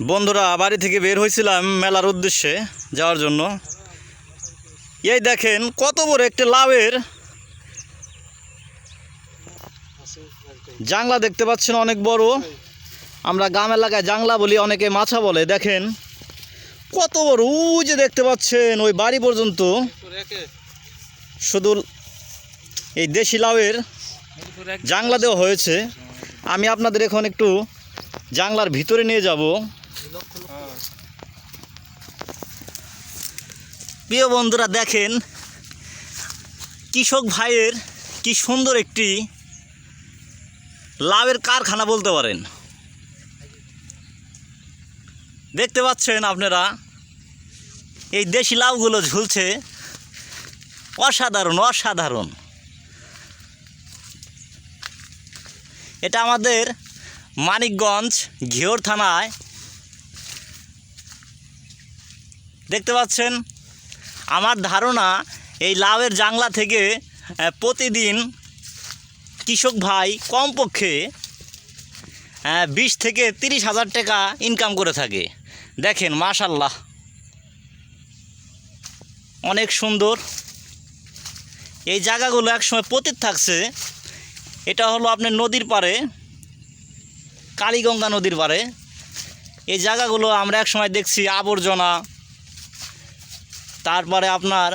বন্ধুরা, বাড়ি থেকে বের হয়েছিলাম মেলার উদ্দেশ্যে যাওয়ার জন্য। এই দেখেন, কত বড় একটা লাউয়ের জাংলা দেখতে পাচ্ছেন, অনেক বড়। আমরা গ্রাম এলাকায় জাংলা বলি, অনেকে মাছা বলে। দেখেন, কত বড়, ওই যে দেখতে পাচ্ছেন, ওই বাড়ি পর্যন্ত। শুধু এই দেশি লাউয়ের জাংলা দেওয়া হয়েছে। আমি আপনাদের এখন একটু জাংলার ভিতরে নিয়ে যাব। প্রিয় বন্ধুরা, দেখেন কৃষক ভাইয়ের কি সুন্দর একটি লাভের কারখানা বলতে পারেন। দেখতে পাচ্ছেন আপনারা, এই দেশি লাভগুলো ঝুলছে অসাধারণ অসাধারণ। এটা আমাদের মানিকগঞ্জ ঘিওর থানায় দেখতে পাচ্ছেন? আমার ধারণা এই লাউয়ের জাংলা থেকে প্রতিদিন কৃষক ভাই কমপক্ষে বিশ থেকে তিরিশ হাজার টাকা ইনকাম করে থাকে। দেখেন মাশাল্লাহ অনেক সুন্দর। এই জায়গাগুলো একসময় পতিত থাকছে। এটা হলো আপনার নদীর পাড়ে, কালীগঙ্গা নদীর পাড়ে। এই জায়গাগুলো আমরা এক সময় দেখছি আবর্জনা তারপরে আপনার